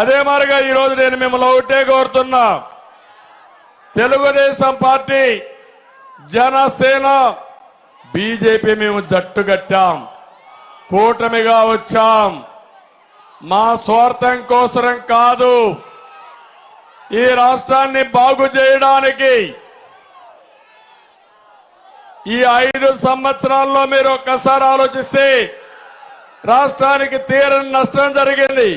అదే మరిగా ఈరోజు నేను మిమ్మల్ని ఒకటే కోరుతున్నా. తెలుగుదేశం పార్టీ జనసేన బీజేపీ మేము జట్టు కట్టాం. కూటమిగా వచ్చాం. మా స్వార్థం కోసరం కాదు. ఈ రాష్ట్రాన్ని బాగు చేయడానికి ఈ ఐదు సంవత్సరాల్లో మీరు ఒక్కసారి ఆలోచిస్తే రాష్ట్రానికి తీరని నష్టం జరిగింది.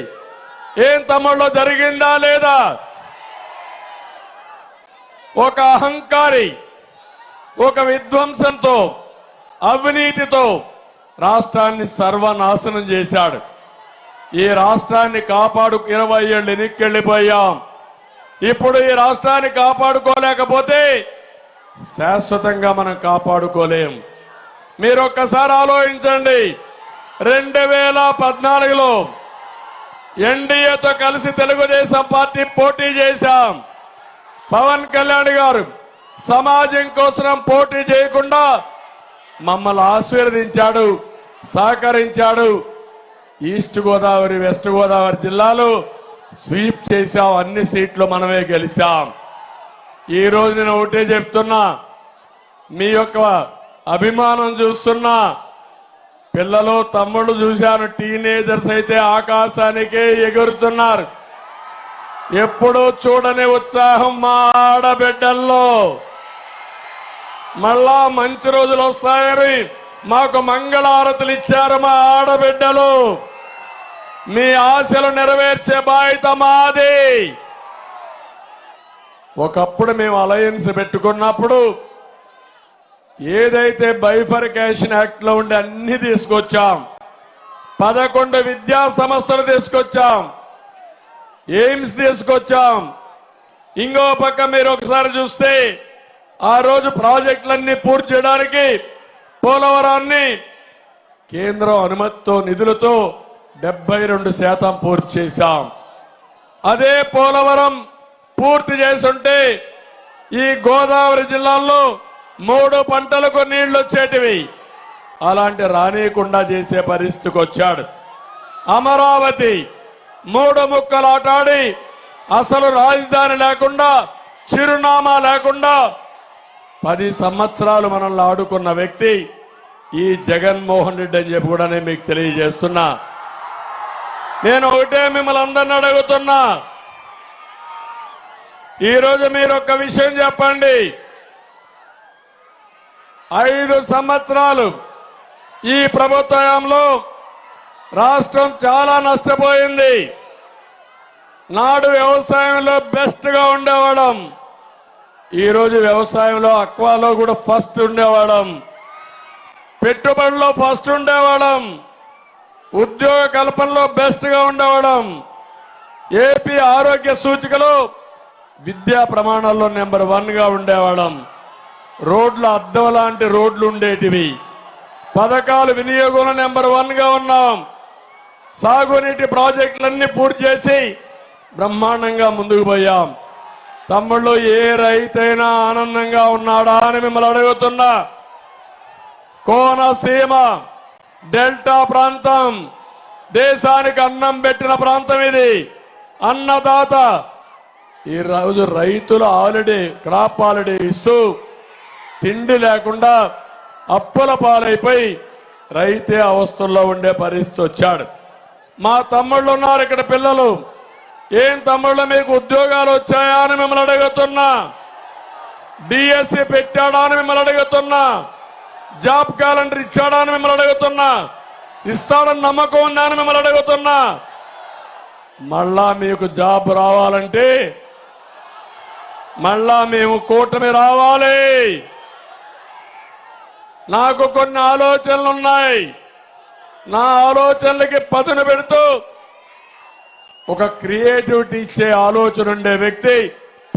ఏం తమ్ముళ్ళు జరిగిందా లేదా? ఒక అహంకారి ఒక విధ్వంసంతో అవినీతితో రాష్ట్రాన్ని సర్వనాశనం చేశాడు. ఈ రాష్ట్రాన్ని కాపాడు ఇరవై ఏళ్ళు ఎనిక్కెళ్ళిపోయాం. ఇప్పుడు ఈ రాష్ట్రాన్ని కాపాడుకోలేకపోతే శాశ్వతంగా మనం కాపాడుకోలేం. మీరు ఒక్కసారి ఆలోచించండి. రెండు వేల పద్నాలుగులో ఎన్డీఏతో కలిసి తెలుగుదేశం పార్టీ పోటీ చేశాం. పవన్ కళ్యాణ్ గారు సమాజం కోసం పోటీ చేయకుండా మమ్మల్ని ఆశీర్వదించాడు సహకరించాడు. ఈస్ట్ గోదావరి వెస్ట్ గోదావరి జిల్లాలో స్వీప్ చేశాం అన్ని సీట్లు మనమే గెలిచాం. ఈ రోజు నేను ఒకటే చెప్తున్నా మీ యొక్క అభిమానం చూస్తున్నా పిల్లలు తమ్ముళ్ళు చూశాను టీనేజర్స్ అయితే ఆకాశానికే ఎగురుతున్నారు. ఎప్పుడూ చూడని ఉత్సాహం మా ఆడబిడ్డల్లో. మళ్ళా మంచి రోజులు వస్తాయని మాకు మంగళారతులు ఇచ్చారు మా ఆడబిడ్డలు. మీ ఆశలు నెరవేర్చే బాధ్యత మాది. ఒకప్పుడు మేము అలయన్స్ పెట్టుకున్నప్పుడు ఏదైతే బైఫర్కేషన్ యాక్ట్లో ఉండి అన్ని తీసుకొచ్చాం. పదకొండు విద్యా సంస్థలు తీసుకొచ్చాం. ఎయిమ్స్ తీసుకొచ్చాం. ఇంకో పక్క మీరు ఒకసారి చూస్తే ఆ రోజు ప్రాజెక్టులన్నీ పూర్తి చేయడానికి పోలవరాన్ని కేంద్రం అనుమతితో నిధులతో డెబ్బై రెండు శాతం పూర్తి చేశాం. అదే పోలవరం పూర్తి చేసుంటే ఈ గోదావరి జిల్లాల్లో మూడు పంటలకు నీళ్ళు వచ్చేటివి. అలాంటి రానియకుండా చేసే పరిస్థితికి వచ్చాడు. అమరావతి మూడు ముక్కలాటాడి అసలు రాజధాని లేకుండా చిరునామా లేకుండా పది సంవత్సరాలు మనల్ని ఆడుకున్న వ్యక్తి ఈ జగన్మోహన్ రెడ్డి అని చెప్పి కూడా నేను మీకు తెలియజేస్తున్నా. నేను ఒకటే మిమ్మల్ని అందరిని అడుగుతున్నా. ఈరోజు మీరు ఒక విషయం చెప్పండి. ఐదు సంవత్సరాలు ఈ ప్రభుత్వంలో రాష్ట్రం చాలా నష్టపోయింది. నాడు వ్యవసాయంలో బెస్ట్గా ఈరోజు వ్యవసాయంలో అక్వాలో కూడా ఫస్ట్ ఉండేవాడం పెట్టుబడిలో ఫస్ట్ ఉండేవాడం ఉద్యోగ కల్పనలో బెస్ట్గా ఏపీ ఆరోగ్య సూచికలో విద్యా ప్రమాణాల్లో నెంబర్ వన్గా రోడ్లు అద్దం లాంటి రోడ్లు ఉండేటివి. పథకాలు వినియోగంలో నెంబర్ వన్గా ఉన్నాం. సాగునీటి ప్రాజెక్టులన్నీ పూర్తి చేసి బ్రహ్మాండంగా ముందుకు పోయాం. తమ్ముళ్ళు ఏ రైతైనా ఆనందంగా ఉన్నాడా అని మిమ్మల్ని అడుగుతున్నా. కోనసీమ డెల్టా ప్రాంతం దేశానికి అన్నం పెట్టిన ప్రాంతం ఇది. అన్నదాత ఈ రోజు రైతులు ఆల్రెడీ క్రాప్ ఆల్రెడీ ఇస్తూ తిండి లేకుండా అప్పుల పాలైపోయి రైతే అవస్థల్లో ఉండే పరిస్థితి వచ్చాడు. మా తమ్ముళ్ళు ఉన్నారు ఇక్కడ పిల్లలు. ఏం తమ్ముళ్ళు మీకు ఉద్యోగాలు వచ్చాయా అని మిమ్మల్ని అడుగుతున్నా. డిఎస్సి పెట్టాడా అని మిమ్మల్ని అడుగుతున్నా. జాబ్ క్యాలెండర్ ఇచ్చాడా అని మిమ్మల్ని అడుగుతున్నా. ఇస్తాడని నమ్మకం ఉందా అని మిమ్మల్ని అడుగుతున్నా. మళ్ళా మీకు జాబ్ రావాలంటే మళ్ళా మేము కూటమి రావాలి. నాకు కొన్ని ఆలోచనలు ఉన్నాయి నా ఆలోచనలకి పదును పెడుతూ ఒక క్రియేటివిటీ ఇచ్చే ఆలోచన ఉండే వ్యక్తి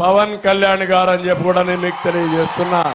పవన్ కళ్యాణ్ గారు అని చెప్పి కూడా నేను మీకు తెలియజేస్తున్నా.